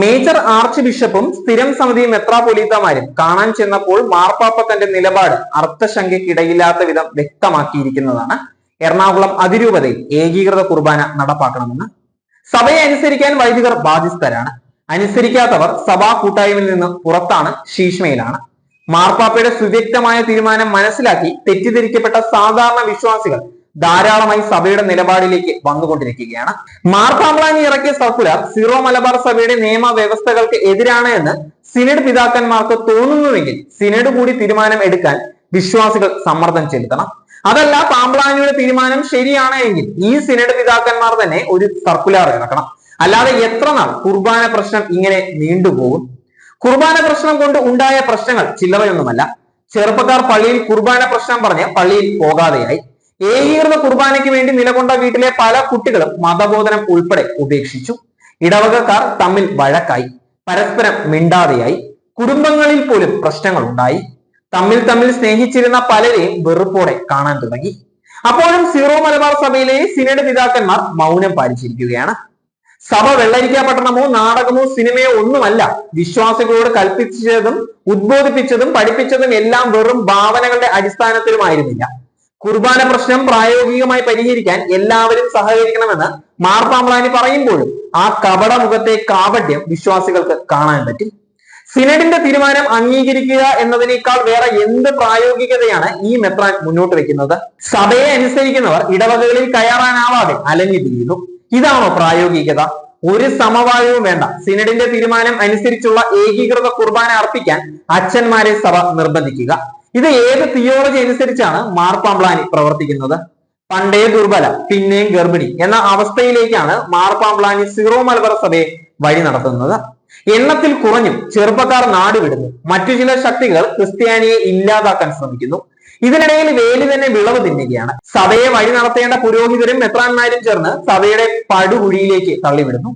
Major arch ബിഷപ്പും സ്ഥിരം സമിതി മെത്രാപൊലീത്തമാരും കാണാൻ ചെന്നപ്പോൾ മാർപ്പാപ്പ തന്റെ നിലപാട് അർത്ഥശങ്കയ്ക്കിടയില്ലാത്ത വിധം വ്യക്തമാക്കിയിരിക്കുന്നതാണ്. എറണാകുളം അതിരൂപതയിൽ ഏകീകൃത കുർബാന നടപ്പാക്കണമെന്ന്. സഭയെ അനുസരിക്കാൻ വൈദികർ ബാധ്യസ്ഥരാണ്. അനുസരിക്കാത്തവർ സഭാ കൂട്ടായ്മയിൽ നിന്ന് പുറത്താണ് ശീഷ്മയിലാണ്. മാർപ്പാപ്പയുടെ സുവ്യക്തമായ തീരുമാനം മനസ്സിലാക്കി തെറ്റിദ്ധരിക്കപ്പെട്ട സാധാരണ വിശ്വാസികൾ ധാരാളമായി സഭയുടെ നിലപാടിലേക്ക് വന്നുകൊണ്ടിരിക്കുകയാണ്. മാർപ്പാമ്പ്ലാനി ഇറക്കിയ സർക്കുലർ സീറോ മലബാർ സഭയുടെ നിയമ വ്യവസ്ഥകൾക്ക് എതിരാണ് എന്ന് സിനഡ് പിതാക്കന്മാർക്ക് തോന്നുന്നുവെങ്കിൽ സിനഡ് കൂടി തീരുമാനം എടുക്കാൻ വിശ്വാസികൾ സമ്മർദ്ദം ചെലുത്തണം. അതല്ല പാമ്പ്ലാനിയുടെ തീരുമാനം ശരിയാണ് എങ്കിൽ ഈ സിനഡ് പിതാക്കന്മാർ തന്നെ ഒരു സർക്കുലർ ഇറക്കണം. അല്ലാതെ എത്ര നാൾ കുർബാന പ്രശ്നം ഇങ്ങനെ നീണ്ടുപോകും? കുർബാന പ്രശ്നം കൊണ്ട് ഉണ്ടായ പ്രശ്നങ്ങൾ ചില്ലറയൊന്നുമല്ല. ചെറുപ്പക്കാർ പള്ളിയിൽ കുർബാന പ്രശ്നം പറഞ്ഞ് പള്ളിയിൽ പോകാതെയായി. ഏകീകൃത കുർബാനയ്ക്ക് വേണ്ടി നിലകൊണ്ട വീട്ടിലെ പല കുട്ടികളും മതബോധനം ഉൾപ്പെടെ ഉപേക്ഷിച്ചു. ഇടവകക്കാർ തമ്മിൽ വഴക്കായി. പരസ്പരം മിണ്ടാതെയായി. കുടുംബങ്ങളിൽ പോലും പ്രശ്നങ്ങൾ ഉണ്ടായി തമ്മിൽ തമ്മിൽ സ്നേഹിച്ചിരുന്ന പലരെയും വെറുപ്പോടെ കാണാൻ തുടങ്ങി. അപ്പോഴും സീറോ മലബാർ സഭയിലെ സിനഡ് പിതാക്കന്മാർ മൗനം പാലിച്ചിരിക്കുകയാണ്. സഭ വെള്ളരിക്ക പട്ടണമോ നാടകമോ സിനിമയോ ഒന്നുമല്ല. വിശ്വാസികളോട് കൽപ്പിച്ചതും ഉദ്ബോധിപ്പിച്ചതും പഠിപ്പിച്ചതും എല്ലാം വെറും ഭാവനകളുടെ അടിസ്ഥാനത്തിലുമായിരുന്നില്ല. കുർബാന പ്രശ്നം പ്രായോഗികമായി പരിഹരിക്കാൻ എല്ലാവരും സഹകരിക്കണമെന്ന് മാർപ്പാമ്പ്ലാനി പറയുമ്പോഴും ആ കപട മുഖത്തെ കാപട്യം വിശ്വാസികൾക്ക് കാണാൻ പറ്റും. സിനഡിന്റെ തീരുമാനം അംഗീകരിക്കുക എന്നതിനേക്കാൾ വേറെ എന്ത് പ്രായോഗികതയാണ് ഈ മെത്രാൻ മുന്നോട്ട് വെക്കുന്നത്? സഭയെ അനുസരിക്കുന്നവർ ഇടവകകളിൽ കയറാനാവാതെ അലഞ്ഞു തിരിയുന്നു. ഇതാണോ പ്രായോഗികത? ഒരു സമവായവും വേണ്ട. സിനഡിന്റെ തീരുമാനം അനുസരിച്ചുള്ള ഏകീകൃത കുർബാന അർപ്പിക്കാൻ അച്ഛന്മാരെ സഭ നിർബന്ധിക്കുക. ഇത് ഏത് തിയോളജി അനുസരിച്ചാണ് മാർപ്പാമ്പ്ലാനി പ്രവർത്തിക്കുന്നത്? പണ്ടേ ദുർബല പിന്നെയും ഗർഭിണി എന്ന അവസ്ഥയിലേക്കാണ് മാർപ്പാമ്പ്ലാനി സിറോ മലബാർ സഭയെ വഴി നടത്തുന്നത്. എണ്ണത്തിൽ കുറഞ്ഞും ചെറുപ്പക്കാർ നാടുവിടുന്നു മറ്റു ചില ശക്തികൾ ക്രിസ്ത്യാനിയെ ഇല്ലാതാക്കാൻ ശ്രമിക്കുന്നു. ഇതിനിടയിൽ വേലി തന്നെ വിളവ് തിന്നുകയാണ്. സഭയെ വഴി നടത്തേണ്ട പുരോഹിതരും മെത്രാന്മാരും ചേർന്ന് സഭയുടെ പടുകുഴിയിലേക്ക് തള്ളിവിടുന്നു.